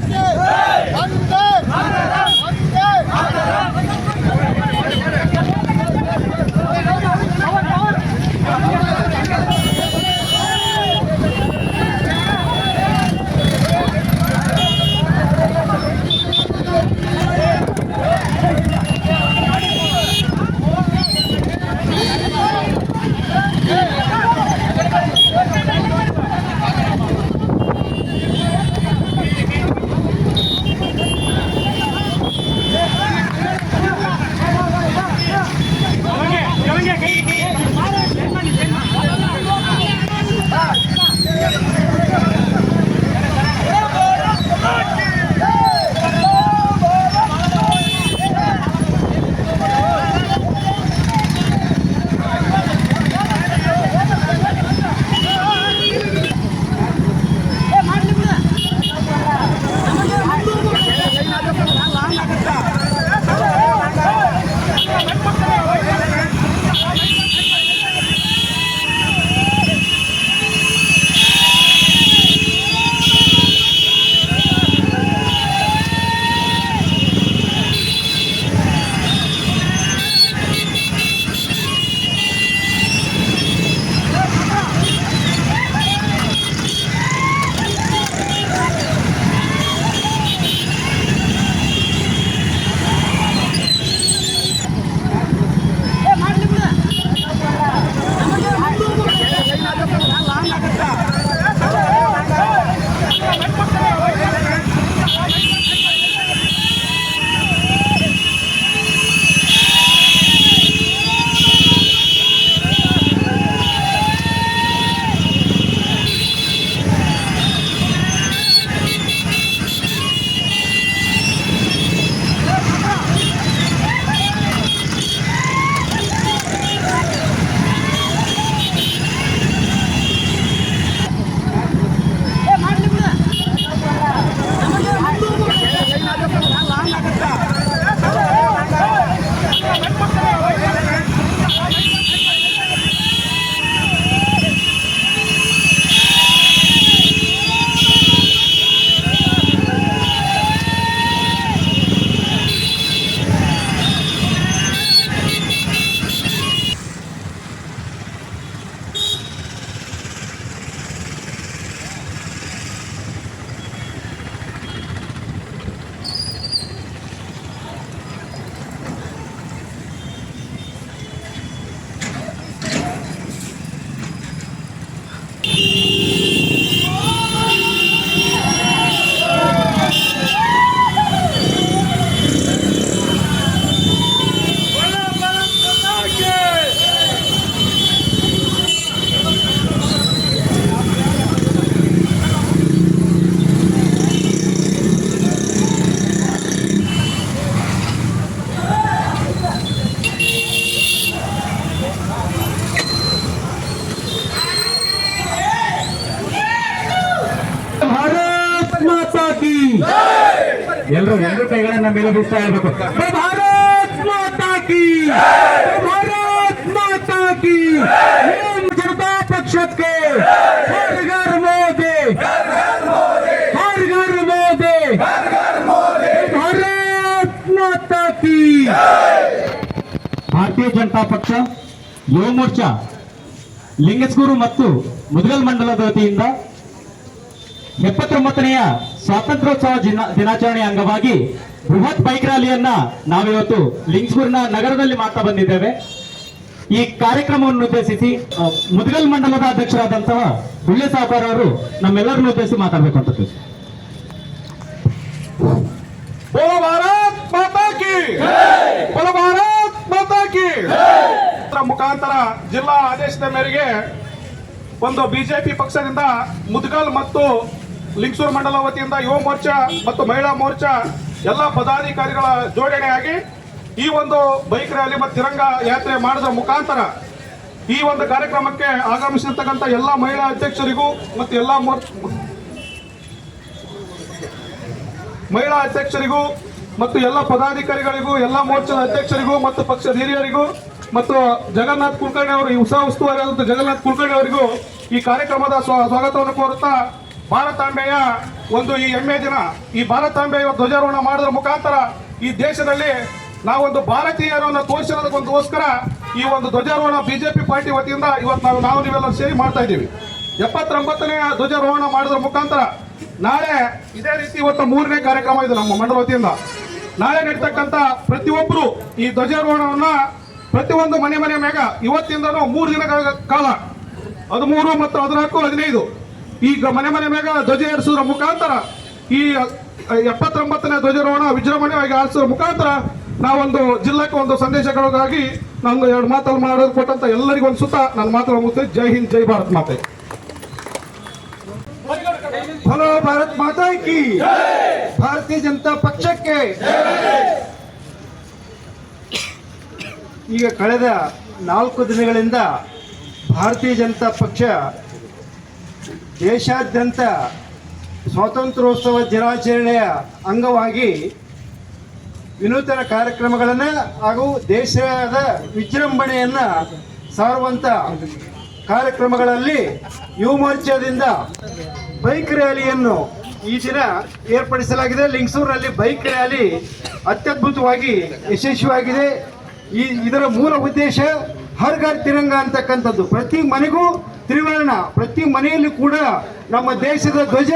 Bate! ಎಲ್ಲರೂ ಎಲ್ಲರೂ ಕೈಗಳನ್ನ ಮೇಲೆ ಬಿಡ್ತಾ ಇರಬೇಕು. ಭಾರತ್ ಮಾತಾ ಕಿ! ಭಾರತ್ ಮಾತಾ ಕಿ! ಜನತಾ ಪಕ್ಷಕ್ಕೆ? ಭಾರತೀಯ ಜನತಾ ಪಕ್ಷ, ಯುವ ಮೋರ್ಚಾ ಲಿಂಗಸ್ಗೂರು ಮತ್ತು ಮುದಗಲ್ ಮಂಡಲದ ವತಿಯಿಂದ ಎಪ್ಪತ್ತೊಂಬತ್ತನೆಯ ಸ್ವಾತಂತ್ರ್ಯೋತ್ಸವ ದಿನಾಚರಣೆ ಅಂಗವಾಗಿ ಬೃಹತ್ ಬೈಕ್ ರ್ಯಾಲಿಯನ್ನ ನಾವಿವತ್ತು ಲಿಂಗ್ಸ್ಪುರ್ನ ನಗರದಲ್ಲಿ ಮಾಡ್ತಾ ಬಂದಿದ್ದೇವೆ. ಈ ಕಾರ್ಯಕ್ರಮವನ್ನು ಉದ್ದೇಶಿಸಿ ಮುದಗಲ್ ಮಂಡಲದ ಅಧ್ಯಕ್ಷರಾದಂತಹ ಹುಳ್ಳೆ ಅವರು ನಮ್ಮೆಲ್ಲರನ್ನು ಉದ್ದೇಶಿಸಿ ಮಾತಾಡಬೇಕು ಅಂತ ಮುಖಾಂತರ ಜಿಲ್ಲಾ ಆದೇಶದ ಮೇರೆಗೆ ಒಂದು ಬಿಜೆಪಿ ಪಕ್ಷದಿಂದ ಮುದ್ಗಲ್ ಮತ್ತು ಲಿಂಗಸೂರು ಮಂಡಲ ವತಿಯಿಂದ ಯುವ ಮೋರ್ಚಾ ಮತ್ತು ಮಹಿಳಾ ಮೋರ್ಚಾ ಎಲ್ಲ ಪದಾಧಿಕಾರಿಗಳ ಜೋಡಣೆಯಾಗಿ ಈ ಒಂದು ಬೈಕ್ ರ್ಯಾಲಿ ಮತ್ತು ತಿರಂಗ ಯಾತ್ರೆ ಮಾಡಿದ ಮುಖಾಂತರ ಈ ಒಂದು ಕಾರ್ಯಕ್ರಮಕ್ಕೆ ಆಗಮಿಸಿರ್ತಕ್ಕಂಥ ಎಲ್ಲ ಮಹಿಳಾ ಅಧ್ಯಕ್ಷರಿಗೂ ಮತ್ತು ಎಲ್ಲ ಮಹಿಳಾ ಅಧ್ಯಕ್ಷರಿಗೂ ಮತ್ತು ಎಲ್ಲ ಪದಾಧಿಕಾರಿಗಳಿಗೂ, ಎಲ್ಲ ಮೋರ್ಚಾದ ಅಧ್ಯಕ್ಷರಿಗೂ ಮತ್ತು ಪಕ್ಷದ ಹಿರಿಯರಿಗೂ ಮತ್ತು ಜಗನ್ನಾಥ್ ಕುಲಕರ್ಣಿ ಅವರು ಈ ಉತ್ಸವ ಉಸ್ತುವಾರಿ ಜಗನ್ನಾಥ್ ಕುಲಕರ್ಣಿ ಅವರಿಗೂ ಈ ಕಾರ್ಯಕ್ರಮದ ಸ್ವ- ಸ್ವಾಗತವನ್ನು ಕೋರುತ್ತಾ ಭಾರತಾಂಬೆಯ ಒಂದು ಈ ಹೆಮ್ಮೆ ದಿನ, ಈ ಭಾರತಾಂಬೆಯ ಧ್ವಜಾರೋಹಣ ಮಾಡೋದ್ರ ಮುಖಾಂತರ ಈ ದೇಶದಲ್ಲಿ ನಾವೊಂದು ಭಾರತೀಯರನ್ನು ತೋರಿಸಿರೋದಕ್ಕೋಸ್ಕರ ಈ ಒಂದು ಧ್ವಜಾರೋಹಣ ಬಿಜೆಪಿ ಪಾರ್ಟಿ ವತಿಯಿಂದ ಇವತ್ತು ನಾವು ನಾವು ನೀವೆಲ್ಲ ಸೇರಿ ಮಾಡ್ತಾ ಇದ್ದೀವಿ. ಎಪ್ಪತ್ತೊಂಬತ್ತನೆಯ ಧ್ವಜಾರೋಹಣ ಮಾಡೋದ್ರ ಮುಖಾಂತರ ನಾಳೆ ಇದೇ ರೀತಿ ಇವತ್ತು ಮೂರನೇ ಕಾರ್ಯಕ್ರಮ ಇದೆ ನಮ್ಮ ಮಂಡಲ ವತಿಯಿಂದ. ನಾಳೆ ನಡೀತಕ್ಕಂಥ ಪ್ರತಿಯೊಬ್ಬರು ಈ ಧ್ವಜಾರೋಹಣವನ್ನು ಪ್ರತಿಯೊಂದು ಮನೆ ಮನೆ ಮ್ಯಾಗ ಇವತ್ತಿಂದನೂ ಮೂರು ದಿನಗಳ ಕಾಲ. ಹದಿಮೂರು ಮತ್ತು ಹದಿನಾಲ್ಕು, ಹದಿನೈದು. ಈಗ ಮನೆ ಮನೆ ಮೇಗ ಧ್ವಜ ಏರಿಸೋದ್ರ ಮುಖಾಂತರ ಈ ಎಪ್ಪತ್ತೊಂಬತ್ತನೇ ಧ್ವಜಾರೋಹಣ ವಿಜೃಂಭಣೆಯಾಗಿ ಆರಿಸುವ ಮುಖಾಂತರ ನಾವೊಂದು ಜಿಲ್ಲೆಗೆ ಒಂದು ಸಂದೇಶಗಳಿಗಾಗಿ ನಾನು ಎರಡು ಮಾತಲ್ಲಿ ಮಾಡೋದು ಕೊಟ್ಟಂತ ಎಲ್ಲರಿಗೂ ಒಂದು ಸುತ್ತ ನನ್ನ ಮಾತ್ರ ಮುಗಿಸ್ತೇನೆ. ಜೈ ಹಿಂದ್, ಜೈ ಭಾರತ್ ಮಾತೆ. ಹಲೋ ಭಾರತ್ ಮಾತಾ ಕಿ. ಭಾರತೀಯ ಜನತಾ ಪಕ್ಷಕ್ಕೆ. ಈಗ ಕಳೆದ ನಾಲ್ಕು ದಿನಗಳಿಂದ ಭಾರತೀಯ ಜನತಾ ಪಕ್ಷ ದೇಶಾದ್ಯಂತ ಸ್ವಾತಂತ್ರ್ಯೋತ್ಸವ ದಿನಾಚರಣೆಯ ಅಂಗವಾಗಿ ವಿನೂತನ ಕಾರ್ಯಕ್ರಮಗಳನ್ನು ಹಾಗೂ ದೇಶದ ವಿಜೃಂಭಣೆಯನ್ನು ಸಾರುವಂಥ ಕಾರ್ಯಕ್ರಮಗಳಲ್ಲಿ ಯುವ ಮೋರ್ಚಾದಿಂದ ಬೈಕ್ ರ್ಯಾಲಿಯನ್ನು ಈ ದಿನ ಏರ್ಪಡಿಸಲಾಗಿದೆ. ಲಿಂಗಸೂರಿನಲ್ಲಿ ಬೈಕ್ ರ್ಯಾಲಿ ಅತ್ಯದ್ಭುತವಾಗಿ ಯಶಸ್ವಿಯಾಗಿದೆ. ಈ ಇದರ ಮೂಲ ಉದ್ದೇಶ ಹರ್ ಘರ್ ತಿರಂಗ ಅಂತಕ್ಕಂಥದ್ದು. ಪ್ರತಿ ಮನೆಗೂ ತ್ರಿವರ್ಣ, ಪ್ರತಿ ಮನೆಯಲ್ಲಿ ಕೂಡ ನಮ್ಮ ದೇಶದ ಧ್ವಜ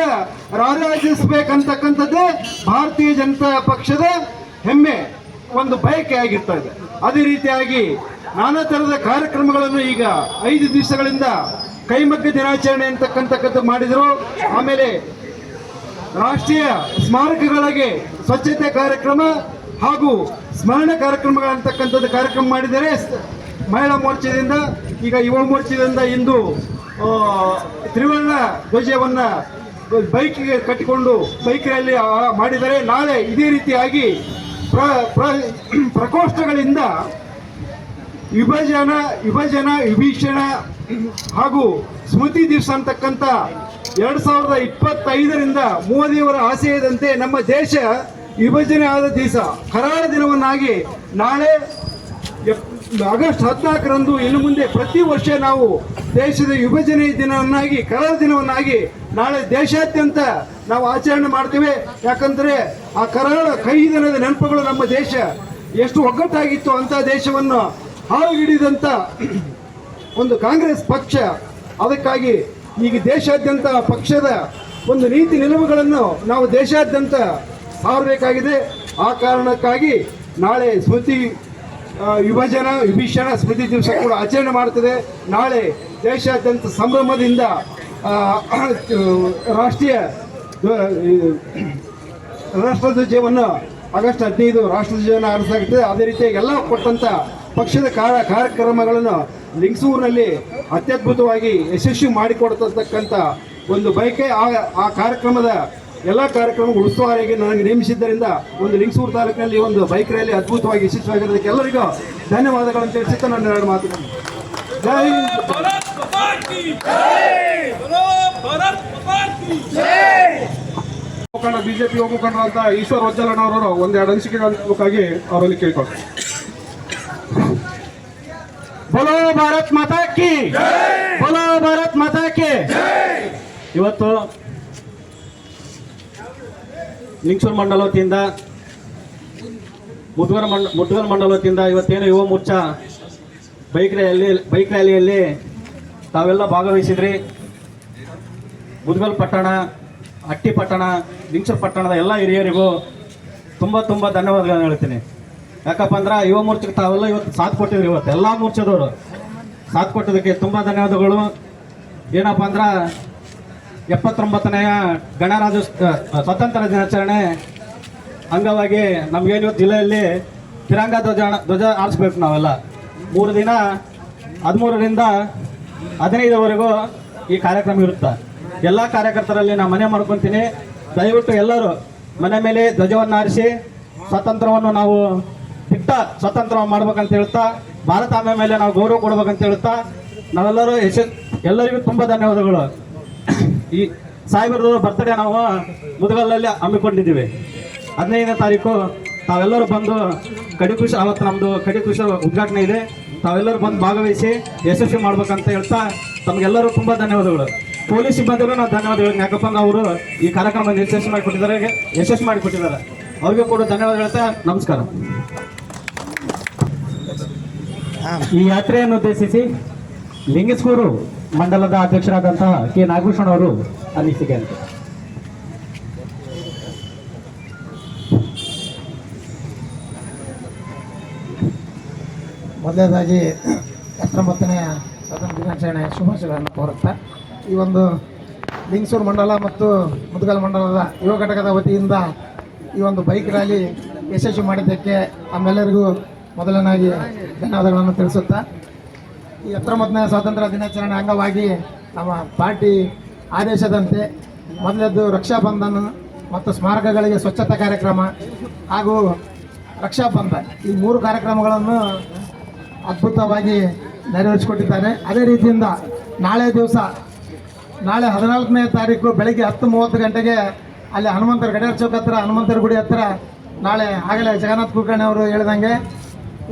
ರಾರಾಜಿಸಬೇಕಂತಕ್ಕಂಥದ್ದೇ ಭಾರತೀಯ ಜನತಾ ಪಕ್ಷದ ಹೆಮ್ಮೆ, ಒಂದು ಬಯಕೆ ಇದೆ. ಅದೇ ರೀತಿಯಾಗಿ ನಾನಾ ಥರದ ಕಾರ್ಯಕ್ರಮಗಳನ್ನು ಈಗ ಐದು ದಿವಸಗಳಿಂದ ಕೈಮಗ್ಗ ದಿನಾಚರಣೆ ಅಂತಕ್ಕಂಥದ್ದು ಮಾಡಿದರು. ಆಮೇಲೆ ರಾಷ್ಟ್ರೀಯ ಸ್ಮಾರಕಗಳಿಗೆ ಸ್ವಚ್ಛತೆ ಕಾರ್ಯಕ್ರಮ ಹಾಗೂ ಸ್ಮರಣ ಕಾರ್ಯಕ್ರಮಗಳಂತಕ್ಕಂಥದ್ದು ಕಾರ್ಯಕ್ರಮ ಮಾಡಿದರೆ ಮಹಿಳಾ ಮೋರ್ಚಾದಿಂದ ಈಗ ಯುವ ಮೋರ್ಚಾದಿಂದ ಇಂದು ತ್ರಿವರ್ಣ ಧ್ವಜವನ್ನ ಬೈಕಿಗೆ ಕಟ್ಟಿಕೊಂಡು ಬೈಕ್ ರ್ಯಾಲಿ ಮಾಡಿದರೆ ನಾಳೆ ಇದೇ ರೀತಿಯಾಗಿ ಪ್ರ, ಪ್ರ- ಪ್ರಕೋಷ್ಠಗಳಿಂದ ವಿಭಜನ ವಿಭಜನ, ವಿಭೀಷಣ ಹಾಗೂ ಸ್ಮೃತಿ ದಿವಸ ಅಂತಕ್ಕಂಥ ಎರಡು ಸಾವಿರದ ಇಪ್ಪತ್ತೈದರಿಂದ ಮೋದಿಯವರ ಆಶಯದಂತೆ ನಮ್ಮ ದೇಶ ವಿಭಜನೆ ಆದ ದಿವಸ, ಕರಾಳ ದಿನವನ್ನಾಗಿ ನಾಳೆ ಆಗಸ್ಟ್ ಹದಿನಾಲ್ಕರಂದು ಇನ್ನು ಮುಂದೆ ಪ್ರತಿ ವರ್ಷ ನಾವು ದೇಶದ ವಿಭಜನೆ ದಿನವನ್ನಾಗಿ ಕರಾಳ ದಿನವನ್ನಾಗಿ ನಾಳೆ ದೇಶಾದ್ಯಂತ ನಾವು ಆಚರಣೆ ಮಾಡ್ತೇವೆ. ಯಾಕಂದ್ರೆ ಆ ಕರಾಳ ಕೈ ದಿನದ ನೆನಪುಗಳು ನಮ್ಮ ದೇಶ. ಎಷ್ಟು ಒಗ್ಗಟ್ಟಾಗಿತ್ತು ಅಂತ ದೇಶವನ್ನು ಹಾಳು ಹಿಡಿದಂತ ಒಂದು ಕಾಂಗ್ರೆಸ್ ಪಕ್ಷ. ಅದಕ್ಕಾಗಿ ಈಗ ದೇಶಾದ್ಯಂತ ಪಕ್ಷದ ಒಂದು ನೀತಿ ನಿಲುವುಗಳನ್ನು ನಾವು ದೇಶಾದ್ಯಂತ ಸಾರಬೇಕಾಗಿದೆ. ಆ ಕಾರಣಕ್ಕಾಗಿ ನಾಳೆ ಸ್ಮೃತಿ ಆ, ವಿಭಜನ ವಿಭೀಷಣ ಸ್ಮೃತಿ ದಿವಸ ಕೂಡ ಆಚರಣೆ ಮಾಡ್ತದೆ ನಾಳೆ ದೇಶಾದ್ಯಂತ ಸಂಭ್ರಮದಿಂದ ರಾಷ್ಟ್ರೀಯ ರಾಷ್ಟ್ರಧ್ವಜವನ್ನು ಆಗಸ್ಟ್ ಹದಿನೈದು ರಾಷ್ಟ್ರಧ್ವಜವನ್ನು ಆರಿಸಲಾಗುತ್ತದೆ. ಅದೇ ರೀತಿಯಾಗಿ ಎಲ್ಲ ಕೊಟ್ಟಂಥ ಪಕ್ಷದ ಕಾರ್ಯ ಕಾರ್ಯಕ್ರಮಗಳನ್ನು ಲಿಂಗಸೂರಿನಲ್ಲಿ ಅತ್ಯದ್ಭುತವಾಗಿ ಯಶಸ್ವಿ ಮಾಡಿಕೊಡ್ತಕ್ಕಂಥ ಒಂದು ಬಯಕೆ ಆ ಕಾರ್ಯಕ್ರಮದ ಎಲ್ಲ ಕಾರ್ಯಕ್ರಮ ಉತ್ಸವಾರಿಗೆ ನನಗೆ ನೇಮಿಸಿದ್ದರಿಂದ ಒಂದು ಲಿಂಗಸೂರು ತಾಲೂಕಿನಲ್ಲಿ ಒಂದು ಬೈಕ್ ರ್ಯಾಲಿ ಅದ್ಭುತವಾಗಿ ಯಶಸ್ವಿಯಾಗಿರೋದಕ್ಕೆ ಎಲ್ಲರಿಗೂ ಧನ್ಯವಾದಗಳನ್ನು ತಿಳಿಸುತ್ತಾ ನನ್ನ ಎರಡು ಮಾತುಗಳು. ಜೈ ಮುಖಂಡ ಬಿಜೆಪಿ ಅಂತ ಈಶ್ವರ್ ವಜ್ಜಲಣ್ಣವರವರು ಒಂದೆರಡು ಅನಿಸಿಕೆಗಳಾಗಿ ಅವರಲ್ಲಿ ಕೇಳ್ಕೊಂಡು ಬಲೋ ಭಾರತ್ ಮಾತಾ ಕಿ. ಬಲೋ ಭಾರತ್ ಮಾತಾ ಕಿ. ಇವತ್ತು ಲಿಂಗಸೂರು ಮಂಡಲ ವತಿಯಿಂದ ಮುದ್ಗರ ಮಂಡ, ಮುದ್ಗಲ್ ಮಂಡಲ ವತಿಯಿಂದ ಇವತ್ತೇನು Yuva Morcha bike rally, bike ರ್ಯಾಲಿಯಲ್ಲಿ ತಾವೆಲ್ಲ ಭಾಗವಹಿಸಿದ್ರಿ. ಮುದ್ಗಲ್ ಪಟ್ಟಣ, ಹಟ್ಟಿ ಪಟ್ಟಣ ಲಿಂಗಸೂರು ಪಟ್ಟಣದ ಎಲ್ಲ ಹಿರಿಯರಿಗೂ ತುಂಬ ತುಂಬ ಧನ್ಯವಾದಗಳನ್ನು ಹೇಳ್ತೀನಿ. ಯಾಕಪ್ಪ ಅಂದ್ರೆ ಯುವ ಮೋರ್ಚಾಕ್ಕೆ ತಾವೆಲ್ಲ ಇವತ್ತು ಸಾಥ್ ಕೊಟ್ಟಿದ್ರಿ ಇವತ್ತು. ಎಲ್ಲ ಮೋರ್ಚಾದವರು ಸಾಥ್ ಕೊಟ್ಟಿದ್ದಕ್ಕೆ ತುಂಬ ಧನ್ಯವಾದಗಳು. ಏನಪ್ಪ ಅಂದ್ರೆ ಎಪ್ಪತ್ತೊಂಬತ್ತನೆಯ ಗಣರಾಜ್ಯೋತ್ಸವ ಸ್ವತಂತ್ರ ದಿನಾಚರಣೆ ಅಂಗವಾಗಿ ನಮಗೇನು ಜಿಲ್ಲೆಯಲ್ಲಿ ತಿರಂಗ ಧ್ವಜ ಧ್ವಜ ಆರಿಸ್ಬೇಕು ನಾವೆಲ್ಲ. ಮೂರು ದಿನ, ಹದಿಮೂರರಿಂದ ಹದಿನೈದವರೆಗೂ ಈ ಕಾರ್ಯಕ್ರಮ ಇರುತ್ತೆ. ಎಲ್ಲ ಕಾರ್ಯಕರ್ತರಲ್ಲಿ ನಾನು ಮನೆ ಮಾಡ್ಕೊತೀನಿ. ದಯವಿಟ್ಟು ಎಲ್ಲರೂ ಮನೆ ಮೇಲೆ ಧ್ವಜವನ್ನು ಆರಿಸಿ ಸ್ವಾತಂತ್ರ್ಯವನ್ನು ನಾವು ಇಟ್ಟ ಸ್ವಾತಂತ್ರ್ಯ ಮಾಡ್ಬೇಕಂತ ಹೇಳ್ತಾ, ಭಾರತ ಭಾರತಾಂಬೆ ಮೇಲೆ ನಾವು ಗೌರವ ಕೊಡ್ಬೇಕಂತ ಹೇಳ್ತಾ, ನಾವೆಲ್ಲರೂ ಯಶ ಎಲ್ಲರಿಗೂ ತುಂಬ ಧನ್ಯವಾದಗಳು. ಈ ಸಾಹೇಬರದವರ ಬರ್ತಡೇ ನಾವು ಮುದಗಲ್ಲಲ್ಲಿ ಹಮ್ಮಿಕೊಂಡಿದ್ದೀವಿ. ಹದಿನೈದನೇ ತಾರೀಕು ತಾವೆಲ್ಲರೂ ಬಂದು ಕಡಿಕೃಷ ಅವತ್ತು ನಮ್ಮದು ಕಡಿಕೃಷ ಉದ್ಘಾಟನೆ ಇದೆ. ತಾವೆಲ್ಲರೂ ಬಂದು ಭಾಗವಹಿಸಿ ಯಶಸ್ವಿ ಮಾಡ್ಬೇಕಂತ ಹೇಳ್ತಾ ತಮಗೆಲ್ಲರೂ ತುಂಬ ಧನ್ಯವಾದಗಳು. ಪೊಲೀಸ್ ಸಿಬ್ಬಂದಿಗೂ ನಾವು ಧನ್ಯವಾದಗಳು. ಯಾಕಪ್ಪ ಅವರು ಈ ಕಾರ್ಯಕ್ರಮ ಯಶಸ್ವಿ ಮಾಡಿಕೊಟ್ಟಿದ್ದಾರೆ. ಯಶಸ್ವಿ ಮಾಡಿಕೊಟ್ಟಿದ್ದಾರೆ. ಅವ್ರಿಗೆ ಕೂಡ ಧನ್ಯವಾದ ಹೇಳ್ತಾ ನಮಸ್ಕಾರ. ಈ ಯಾತ್ರೆಯನ್ನು ಉದ್ದೇಶಿಸಿ ಲಿಂಗಸ್ಗೂರು ಮಂಡಲದ ಅಧ್ಯಕ್ಷರಾದಂತಹ ಕೆ. ನಾಗಭೂಷಣ ಅವರು ಅನಿಸಿಕೆ ಅಂತ ಮೊದಲನೇದಾಗಿ ಹತ್ತೊಂಬತ್ತನೆಯ ಸ್ವಾತಂತ್ರ್ಯ ದಿನಾಚರಣೆ ಶುಭಾಶಯಗಳನ್ನು ಕೋರುತ್ತಾ, ಈ ಒಂದು ಲಿಂಗಸೂರು ಮಂಡಲ ಮತ್ತು ಮುದ್ಗಲ್ ಮಂಡಲದ ಯುವ ಘಟಕದ ವತಿಯಿಂದ ಈ ಒಂದು ಬೈಕ್ ರ್ಯಾಲಿ ಯಶಸ್ವಿ ಮಾಡಿದ್ದಕ್ಕೆ ತಮ್ಮೆಲ್ಲರಿಗೂ ಮೊದಲನಾಗಿ ಧನ್ಯವಾದಗಳನ್ನು ತಿಳಿಸುತ್ತಾ ಈ ಹತ್ತೊಂಬತ್ತನೇ ಸ್ವಾತಂತ್ರ್ಯ ದಿನಾಚರಣೆ ಅಂಗವಾಗಿ ನಮ್ಮ ಪಾರ್ಟಿ ಆದೇಶದಂತೆ ಮೊದಲದ್ದು ರಕ್ಷಾಬಂಧನ ಮತ್ತು ಸ್ಮಾರಕಗಳಿಗೆ ಸ್ವಚ್ಛತಾ ಕಾರ್ಯಕ್ರಮ ಹಾಗೂ ರಕ್ಷಾಬಂಧನ್ ಈ ಮೂರು ಕಾರ್ಯಕ್ರಮಗಳನ್ನು ಅದ್ಭುತವಾಗಿ ನೆರವೇರಿಸಿಕೊಟ್ಟಿದ್ದಾರೆ. ಅದೇ ರೀತಿಯಿಂದ ನಾಳೆ ದಿವಸ, ನಾಳೆ ಹದಿನಾಲ್ಕನೇ ತಾರೀಕು ಬೆಳಗ್ಗೆ ಹತ್ತು ಮೂವತ್ತು ಗಂಟೆಗೆ ಅಲ್ಲಿ ಹನುಮಂತರ, ಗಡಿಯಾರ ಚೌಕ್ ಹತ್ರ, ಹನುಮಂತರ ಗುಡಿ ಹತ್ರ ನಾಳೆ ಆಗಲೇ ಜಗನ್ನಾಥ್ ಕುಲಕರ್ಣಿ ಅವರು ಹೇಳಿದಂಗೆ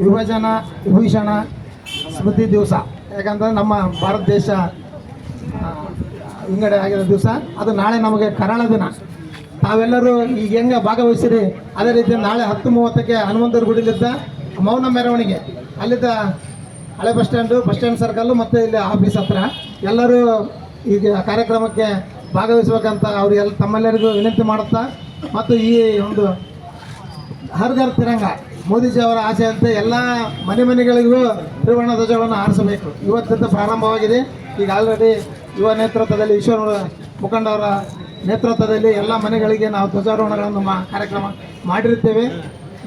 ವಿಭಜನ, ವಿಭೂಷಣ ಸ್ಮೃತಿ ದಿವಸ. ಯಾಕಂದ್ರೆ ನಮ್ಮ ಭಾರತ ದೇಶ ವಿಂಗಡ ಆಗಿರೋ ದಿವಸ. ಅದು ನಾಳೆ ನಮಗೆ ಕರಾಳ ದಿನ. ತಾವೆಲ್ಲರೂ ಈಗ ಹೆಂಗೆ ಭಾಗವಹಿಸಿರಿ, ಅದೇ ರೀತಿ ನಾಳೆ ಹತ್ತು ಮೂವತ್ತಕ್ಕೆ ಹನುಮಂತರ ಗುಡಿಲಿದ್ದ ಮೌನ ಮೆರವಣಿಗೆ. ಅಲ್ಲಿದ್ದ ಹಳೆ bus stand, bus stand circle ಮತ್ತು ಇಲ್ಲಿ ಆಫೀಸ್ ಹತ್ರ. ಎಲ್ಲರೂ ಈಗ ಕಾರ್ಯಕ್ರಮಕ್ಕೆ ಭಾಗವಹಿಸ್ಬೇಕಂತ ಅವರಿಗೆಲ್ಲ ತಮ್ಮೆಲ್ಲರಿಗೂ ವಿನಂತಿ ಮಾಡುತ್ತಾ, ಮತ್ತು ಈ ಒಂದು ಹರ್ ಘರ್ ತಿರಂಗ ಮೋದಿಜಿ ಅವರ ಆಸೆಯಂತೆ ಎಲ್ಲ ಮನೆ ಮನೆಗಳಿಗೂ ತ್ರಿವರ್ಣ ಧ್ವಜಗಳನ್ನು ಹಾರಿಸಬೇಕು. ಇವತ್ತಿಂದ ಪ್ರಾರಂಭವಾಗಿದೆ. ಈಗ ಆಲ್ರೆಡಿ ಯುವ ನೇತೃತ್ವದಲ್ಲಿ, ಈಶ್ವರ ಮುಖಂಡವರ ನೇತೃತ್ವದಲ್ಲಿ ಎಲ್ಲ ಮನೆಗಳಿಗೆ ನಾವು ಧ್ವಜಾರೋಹಣಗಳನ್ನು ಮಾ, ಕಾರ್ಯಕ್ರಮ ಮಾಡಿರುತ್ತೇವೆ.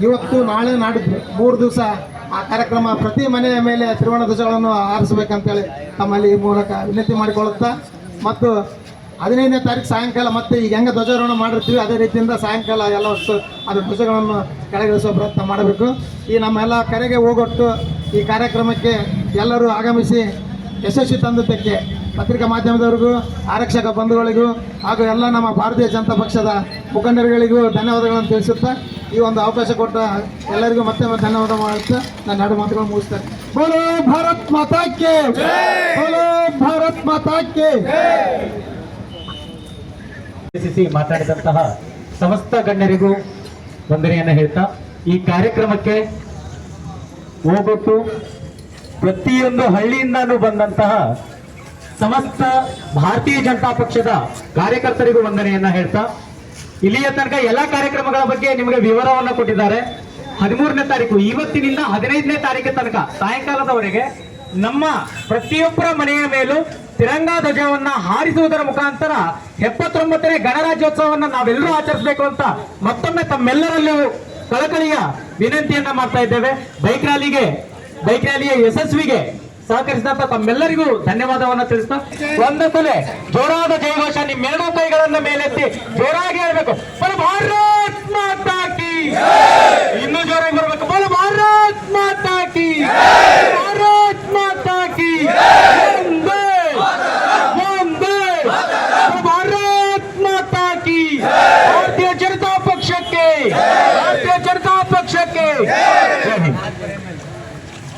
ಇವತ್ತು ನಾಳೆ ನಾಡಿದ್ದು ಮೂರು ದಿವಸ ಆ ಕಾರ್ಯಕ್ರಮ ಪ್ರತಿ ಮನೆಯ ಮೇಲೆ ತ್ರಿವರ್ಣ ಧ್ವಜಗಳನ್ನು ಹಾರಿಸಬೇಕಂತೇಳಿ ತಮ್ಮಲ್ಲಿ ಈ ಮೂಲಕ ವಿನಂತಿ ಮಾಡಿಕೊಳ್ಳುತ್ತಾ ಮತ್ತು ಹದಿನೈದನೇ ತಾರೀಕು ಸಾಯಂಕಾಲ ಮತ್ತೆ ಈಗ ಹೆಂಗೆ ಧ್ವಜಾರೋಹಣ ಮಾಡಿರ್ತೀವಿ ಅದೇ ರೀತಿಯಿಂದ ಸಾಯಂಕಾಲ ಎಲ್ಲ ವರ್ಷ ಅದರ ಧ್ವಜಗಳನ್ನು ಕೆಳಗಿಳಿಸುವ ಪ್ರಯತ್ನ ಮಾಡಬೇಕು. ಈ ನಮ್ಮೆಲ್ಲ ಕರೆಗೆ ಹೋಗೊಟ್ಟು ಈ ಕಾರ್ಯಕ್ರಮಕ್ಕೆ ಎಲ್ಲರೂ ಆಗಮಿಸಿ ಯಶಸ್ವಿ ತಂದದ್ದಕ್ಕೆ ಪತ್ರಿಕಾ ಮಾಧ್ಯಮದವರಿಗೂ ಆರಕ್ಷಕ ಬಂಧುಗಳಿಗೂ ಹಾಗೂ ಎಲ್ಲ ನಮ್ಮ ಭಾರತೀಯ ಜನತಾ ಪಕ್ಷದ ಮುಖಂಡರುಗಳಿಗೂ ಧನ್ಯವಾದಗಳನ್ನು ತಿಳಿಸುತ್ತಾ ಈ ಒಂದು ಅವಕಾಶ ಕೊಟ್ಟ ಎಲ್ಲರಿಗೂ ಮತ್ತೆ ಧನ್ಯವಾದ ಮಾಡುತ್ತಾ ನನ್ನ ಎರಡು ಮಾತುಗಳು ಮುಗಿಸ್ತೇನೆ. ಬೋಲೋ ಭಾರತ್ ಮಾತಾಕ್ಕೆ ಬೋಲೋ ಭಾರತ್ ಮಾತಾಕ್ಕೆ. ಮಾತಾಡಿದಂತಹ ಸಮಸ್ತ ಗಣ್ಯರಿಗೂ ವಂದನೆಯನ್ನು ಹೇಳ್ತಾ, ಈ ಕಾರ್ಯಕ್ರಮಕ್ಕೆ ಹೋಗೊಟ್ಟು ಪ್ರತಿಯೊಂದು ಹಳ್ಳಿಯಿಂದನೂ ಬಂದಂತಹ ಸಮಸ್ತ ಭಾರತೀಯ ಜನತಾ ಪಕ್ಷದ ಕಾರ್ಯಕರ್ತರಿಗೂ ವಂದನೆಯನ್ನ ಹೇಳ್ತಾ, ಇಲ್ಲಿಯ ತನಕ ಎಲ್ಲ ಕಾರ್ಯಕ್ರಮಗಳ ಬಗ್ಗೆ ನಿಮಗೆ ವಿವರವನ್ನು ಕೊಟ್ಟಿದ್ದಾರೆ. ಹದಿಮೂರನೇ ತಾರೀಕು, ಇವತ್ತಿನಿಂದ ಹದಿನೈದನೇ ತಾರೀಕು ತನಕ ಸಾಯಂಕಾಲದವರೆಗೆ ನಮ್ಮ ಪ್ರತಿಯೊಬ್ಬರ ಮನೆಯ ಮೇಲೂ ತಿರಂಗಾ ಧ್ವಜವನ್ನ ಹಾರಿಸುವುದರ ಮುಖಾಂತರ ಎಪ್ಪತ್ತೊಂಬತ್ತನೇ ಗಣರಾಜ್ಯೋತ್ಸವವನ್ನ ನಾವೆಲ್ಲರೂ ಆಚರಿಸಬೇಕು ಅಂತ ಮತ್ತೊಮ್ಮೆ ತಮ್ಮೆಲ್ಲರಲ್ಲೂ ಕಳಕಳಿಯ ವಿನಂತಿಯನ್ನ ಮಾಡ್ತಾ ಇದ್ದೇವೆ. ಬೈಕ್ ರ್ಯಾಲಿಗೆ, ಬೈಕ್ ರ್ಯಾಲಿಯ ಯಶಸ್ವಿಗೆ ಸಹಕರಿಸಿದಂತ ತಮ್ಮೆಲ್ಲರಿಗೂ ಧನ್ಯವಾದವನ್ನ ತಿಳಿಸ್ತಾ ಒಂದು ಸಲ ಜೋರಾದ ಜಯಘೋಷ ನಿಮ್ಮೆರಡೂ ಕೈಗಳನ್ನ ಮೇಲೆತ್ತಿ ಜೋರಾಗಿ ಹೇಳ್ಬೇಕು ಭಾರತ್ ಮಾತಾ ಇನ್ನೂ ಜೋರಾಗಿ ಬರ್ಬೇಕು. ಭಾರತ್ ಮಾತಾ ಭಾರತ್ ಮಾತಾ